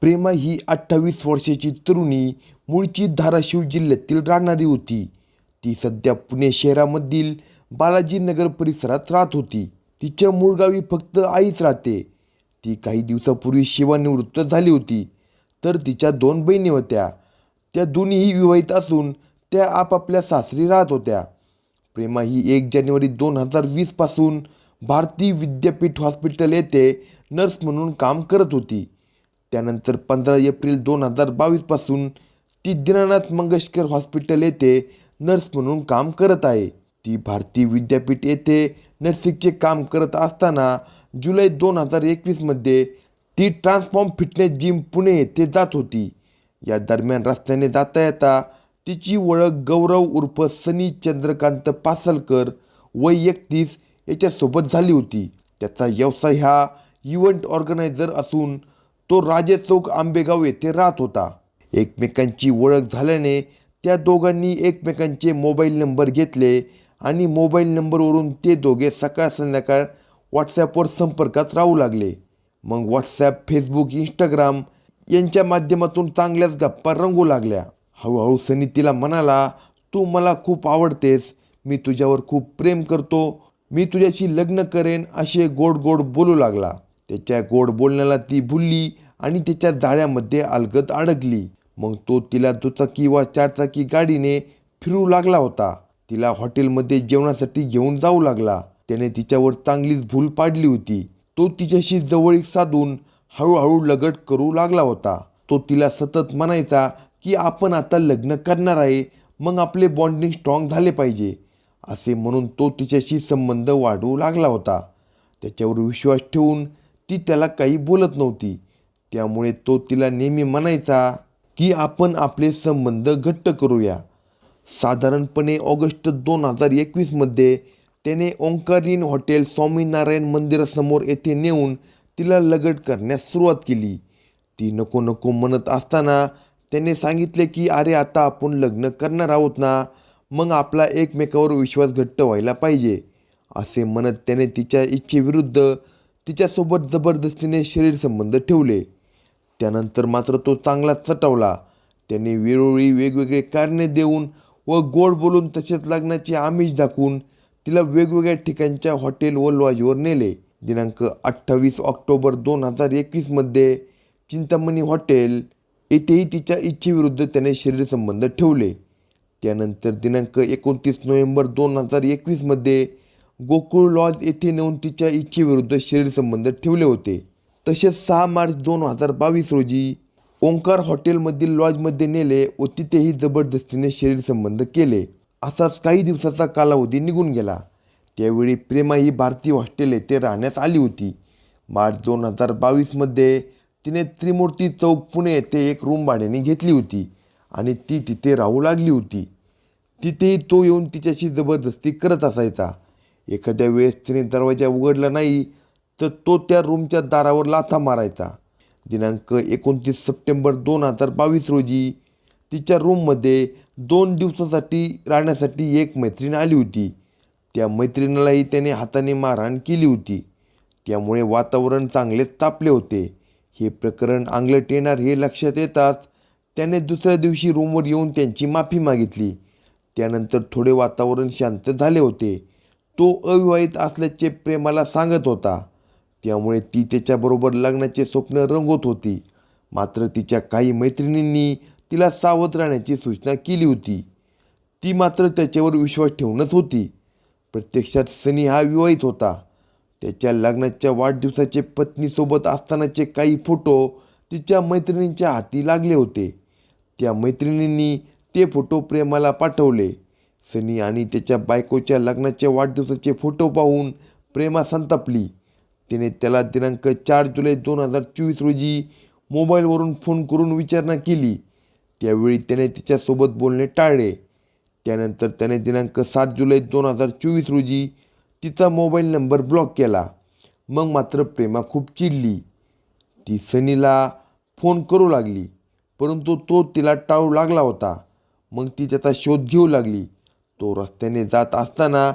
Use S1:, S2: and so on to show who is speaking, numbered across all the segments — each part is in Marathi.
S1: प्रेमा ही अठ्ठावीस वर्षाची तरुणी मूळची धाराशिव जिल्ह्यातील राहणारी होती. ती सध्या पुणे शहरामधील बालाजीनगर परिसरात राहत होती. तिच्या मूळ गावी फक्त आईच राहते. ती काही दिवसापूर्वी सेवानिवृत्त झाली होती. तर तिच्या दोन बहिणी होत्या. त्या दोन्हीही विवाहित असून त्या आपापल्या सासरी राहत होत्या. प्रेमा ही एक जानेवारी दोन हजार वीसपासून भारती विद्यापीठ हॉस्पिटल येथे नर्स म्हणून काम करत होती. त्यानंतर पंधरा एप्रिल दोन हजार बावीसपासून ती दीनानाथ मंगेशकर हॉस्पिटल येथे नर्स म्हणून काम करत आहे. ती भारतीय विद्यापीठ येथे नर्सिंगचे काम करत असताना जुलै दोन हजार एकवीसमध्ये ती ट्रान्सफॉर्म फिटनेस जिम पुणे येथे जात होती. या दरम्यान रस्त्याने जाता येता तिची ओळख गौरव उर्फ सनी चंद्रकांत पासलकर वय एकतीस याच्यासोबत झाली होती. त्याचा व्यवसाय हा इव्हेंट ऑर्गनायझर असून तो राजे चौक आंबेगाव येथे राहत होता. एकमेकांची ओळख झाल्याने त्या दोघांनी एकमेकांचे मोबाईल नंबर घेतले आणि मोबाईल नंबरवरून ते दोघे सकाळ संध्याकाळ व्हॉट्सॲपवर संपर्कात राहू लागले. मग व्हॉट्सॲप फेसबुक इंस्टाग्राम यांच्या माध्यमातून चांगल्याच गप्पा रंगू लागल्या. हळूहळू सनी तिला म्हणाला तू मला खूप आवडतेस. मी तुझ्यावर खूप प्रेम करतो. मी तुझ्याशी लग्न करेन असे गोड गोड बोलू लागला. त्याच्या गोड बोलण्याला ती भुलली आणि त्याच्या जाळ्यामध्ये अलगद अडकली. मग तो तिला दुचाकी वा चारचाकी गाडीने फिरू लागला होता. तिला हॉटेलमध्ये जेवणासाठी घेऊन जाऊ लागला. त्याने तिच्यावर चांगलीच भूल पाडली होती. तो तिच्याशी जवळीक साधून हळूहळू लगट करू लागला होता. तो तिला सतत म्हणायचा की आपण आता लग्न करणार आहे मग आपले बॉन्डिंग स्ट्रॉंग झाले पाहिजे असे म्हणून तो तिच्याशी संबंध वाढवू लागला होता. त्याच्यावर विश्वास ठेवून ती त्याला काही बोलत नव्हती. त्यामुळे तो तिला नेहमी म्हणायचा की आपण आपले संबंध घट्ट करूया. साधारणपणे ऑगस्ट दोन हजार एकवीसमध्ये त्याने ओंकारीन हॉटेल स्वामीनारायण मंदिरासमोर येथे नेऊन तिला लगट करण्यास सुरुवात केली. ती नको नको म्हणत असताना त्याने सांगितले की अरे आता आपण लग्न करणार आहोत ना मग आपला एकमेकावर विश्वास घट्ट व्हायला पाहिजे. असे म्हणत त्याने तिच्या इच्छेविरुद्ध तिच्यासोबत जबरदस्तीने शरीर संबंध ठेवले. त्यानंतर मात्र तो चांगला चटवला त्याने वेळोवेळी वेगवेगळे कारणे देऊन व गोड बोलून तसेच लग्नाचे आमिष दाखवून तिला वेगवेगळ्या ठिकाणच्या हॉटेल व लॉजवर नेले. दिनांक अठ्ठावीस ऑक्टोबर दोन हजार एकवीसमध्ये चिंतामणी हॉटेल येथेही तिच्या इच्छेविरुद्ध त्याने शरीरसंबंध ठेवले. त्यानंतर दिनांक एकोणतीस नोव्हेंबर दोन हजार एकवीसमध्ये गोकुळ लॉज येथे नेऊन तिच्या इच्छेविरुद्ध शरीरसंबंध ठेवले होते. तसेच सहा मार्च दोन हजार बावीस रोजी ओंकार हॉटेलमधील लॉजमध्ये नेले व तिथेही जबरदस्तीने शरीरसंबंध केले. असाच काही दिवसाचा कालावधी निघून गेला. त्यावेळी प्रेमा ही भारतीय हॉस्टेल येथे राहण्यास आली होती. मार्च दोन हजार बावीसमध्ये तिने त्रिमूर्ती चौक पुणे येथे एक रूम भाड्याने घेतली होती आणि ती तिथे राहू लागली होती. तिथेही तो येऊन तिच्याशी जबरदस्ती करत असायचा. एखाद्या वेळेस तिने दरवाजा उघडला नाही तर तो त्या रूमच्या दारावर लाथा मारायचा. दिनांक एकोणतीस सप्टेंबर दोन हजार बावीस रोजी तिच्या रूममध्ये दोन दिवसासाठी राहण्यासाठी एक मैत्रीण आली होती. त्या मैत्रिणीलाही त्याने हाताने मारहाण केली होती. त्यामुळे वातावरण चांगलेच तापले होते. हे प्रकरण आंगलट येणार हे लक्षात येताच त्याने दुसऱ्या दिवशी रूमवर येऊन त्यांची माफी मागितली. त्यानंतर थोडे वातावरण शांत झाले होते. तो अविवाहित असल्याचे प्रेमाला सांगत होता. त्यामुळे ती त्याच्याबरोबर लग्नाचे स्वप्न रंगवत होती. मात्र तिच्या काही मैत्रिणींनी तिला सावध राहण्याची सूचना केली होती. ती मात्र त्याच्यावर विश्वास ठेवूनच होती. प्रत्यक्षात सनी हा विवाहित होता. त्याच्या लग्नाच्या वाढदिवसाचे पत्नीसोबत असतानाचे काही फोटो तिच्या मैत्रिणींच्या हाती लागले होते. त्या मैत्रिणींनी ते फोटो प्रेमाला पाठवले. सनी आणि त्याच्या बायकोच्या लग्नाच्या वाढदिवसाचे फोटो पाहून प्रेमा संतापली. तिने त्याला दिनांक चार जुलै दोन हजार चोवीस रोजी मोबाईलवरून फोन करून विचारणा केली. त्यावेळी त्याने तिच्यासोबत बोलणे टाळले. त्यानंतर त्याने दिनांक सात जुलै दोन हजार चोवीस रोजी तिचा मोबाईल नंबर ब्लॉक केला. मग मात्र प्रेमा खूप चिडली. ती सनीला फोन करू लागली परंतु तो तिला टाळू लागला होता. मग ती त्याचा शोध घेऊ लागली. तो रस्त्याने जात असताना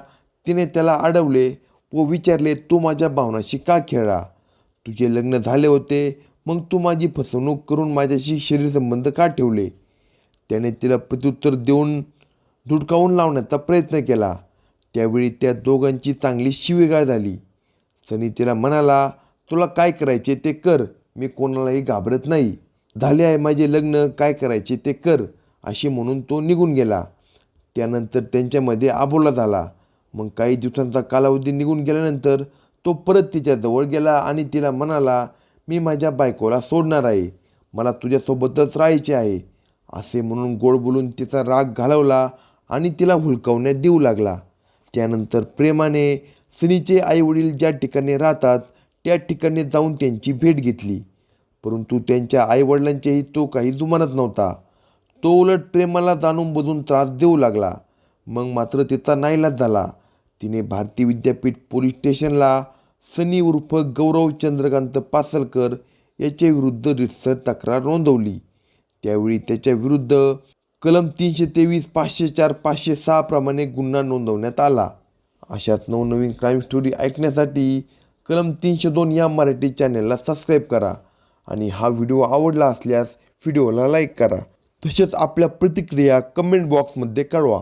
S1: तिने त्याला अडवले व विचारले तू माझ्या भावनाशी का खेळला? तुझे लग्न झाले होते मग तू माझी फसवणूक करून माझ्याशी शरीरसंबंध का ठेवले? त्याने तिला प्रत्युत्तर देऊन धुडकावून लावण्याचा प्रयत्न केला. त्यावेळी त्या दोघांची चांगली शिवीगाळ झाली. सनी तिला म्हणाला तुला काय करायचे ते कर मी कोणालाही घाबरत नाही. झाले आहे माझे लग्न काय करायचे ते कर अशी म्हणून तो निघून गेला. त्यानंतर त्यांच्यामध्ये आबोला झाला. मग काही दिवसांचा कालावधी निघून गेल्यानंतर तो परत तिच्याजवळ गेला आणि तिला म्हणाला मी माझ्या बायकोला सोडणार आहे. मला तुझ्यासोबतच राहायचे आहे. असे म्हणून गोड बोलून तिचा राग घालवला आणि तिला हुलकावण्यात देऊ लागला. त्यानंतर प्रेमाने सनीचे आईवडील ज्या ठिकाणी राहतात त्या ठिकाणी जाऊन त्यांची भेट घेतली. परंतु त्यांच्या आईवडिलांचेही तो काही जुमानत नव्हता. तो उलट प्रेमाला जाणून बुजून त्रास देऊ लागला. मग मात्र तिचा नाईलाज झाला. तिने भारतीय विद्यापीठ पोलीस स्टेशनला सनी उर्फ गौरव चंद्रकांत पासलकर याच्या विरुद्ध रितसर तक्रार नोंदवली. त्यावेळी त्याच्या विरुद्ध कलम तीनशे तेवीस पाचशे चार पाचशे सहाप्रमाणे गुन्हा नोंदवण्यात आला. अशाच नवनवीन क्राईम स्टोरी ऐकण्यासाठी कलम तीनशे दोन या मराठी चॅनलला सबस्क्राईब करा आणि हा व्हिडिओ आवडला असल्यास व्हिडिओला लाईक करा. तसेच आपल्या प्रतिक्रिया कमेंट बॉक्समध्ये कळवा.